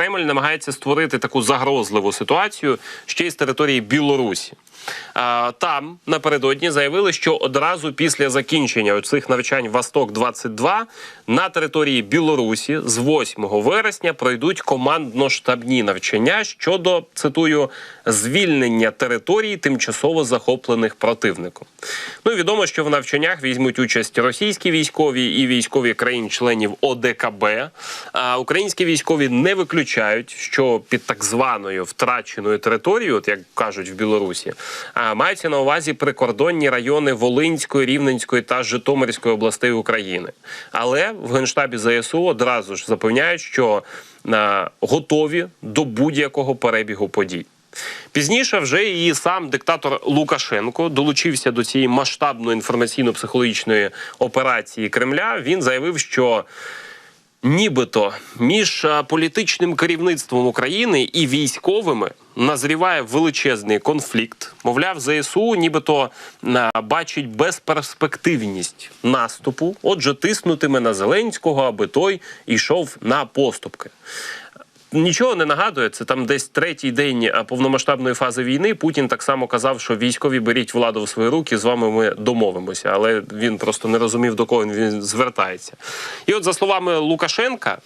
Кремль намагається створити таку загрозливу ситуацію ще й з території Білорусі. Там напередодні заявили, що одразу після закінчення цих навчань Восток 22 на території Білорусі з 8 вересня пройдуть командно-штабні навчання щодо цитую звільнення територій тимчасово захоплених противником. Ну відомо, що в навчаннях візьмуть участь російські військові і військові країн-членів ОДКБ. А українські військові не виключають, що під так званою втраченою територією, от як кажуть в Білорусі, а, маються на увазі прикордонні райони Волинської, Рівненської та Житомирської областей України. Але в генштабі ЗСУ одразу ж запевняють, що готові до будь-якого перебігу подій. Пізніше вже і сам диктатор Лукашенко долучився до цієї масштабної інформаційно-психологічної операції Кремля. Він заявив, що нібито між політичним керівництвом України і військовими назріває величезний конфлікт. Мовляв, ЗСУ нібито бачить безперспективність наступу, отже, тиснутиме на Зеленського, аби той йшов на поступки. Нічого не нагадує. Це там десь третій день повномасштабної фази війни. Путін так само казав, що військові беріть владу в свої руки. З вами ми домовимося. Але він просто не розумів до кого він звертається. І от за словами Лукашенка.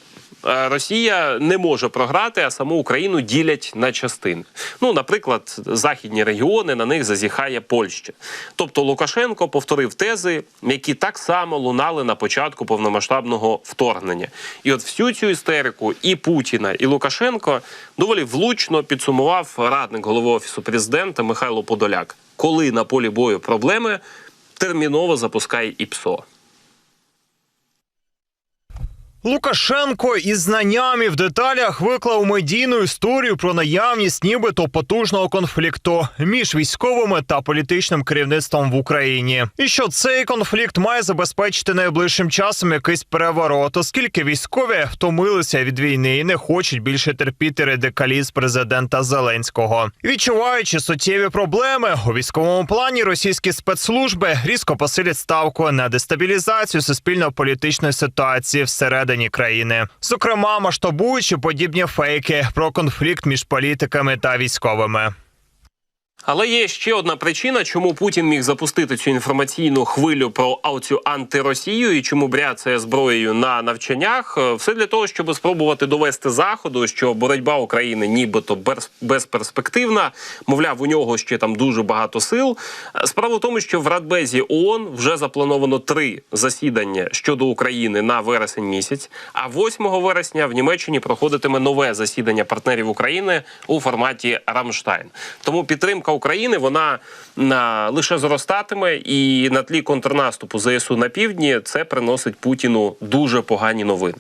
Е, Росія не може програти, а саму Україну ділять на частини. Ну, наприклад, західні регіони на них зазіхає Польща. Тобто Лукашенко повторив тези, які так само лунали на початку повномасштабного вторгнення. І от всю цю істерику і Путіна, і Лукашенко доволі влучно підсумував радник голови офісу президента Михайло Подоляк. Коли на полі бою проблеми, терміново запускає ІПСО. Лукашенко із знаннями в деталях виклав медійну історію про наявність нібито потужного конфлікту між військовими та політичним керівництвом в Україні, і що цей конфлікт має забезпечити найближчим часом якийсь переворот, оскільки військові втомилися від війни і не хочуть більше терпіти радикалізм президента Зеленського. Відчуваючи суттєві проблеми у військовому плані, російські спецслужби різко посилять ставку на дестабілізацію суспільно-політичної ситуації всередині країни, зокрема масштабуючи подібні фейки про конфлікт між політиками та військовими. Але є ще одна причина, чому Путін міг запустити цю інформаційну хвилю про цю антиросію і чому бряцає зброєю на навчаннях. Е, Все для того, щоб спробувати довести заходу, що боротьба України нібито безперспективна. Мовляв, у нього ще там дуже багато сил. Е, Справа в тому, що в Радбезі ООН вже заплановано три засідання щодо України на вересень місяць. А 8 вересня в Німеччині проходитиме нове засідання партнерів України у форматі Рамштайн. Тому підтримка України вона на, лише зростатиме, і на тлі контрнаступу ЗСУ на півдні це приносить Путіну дуже погані новини.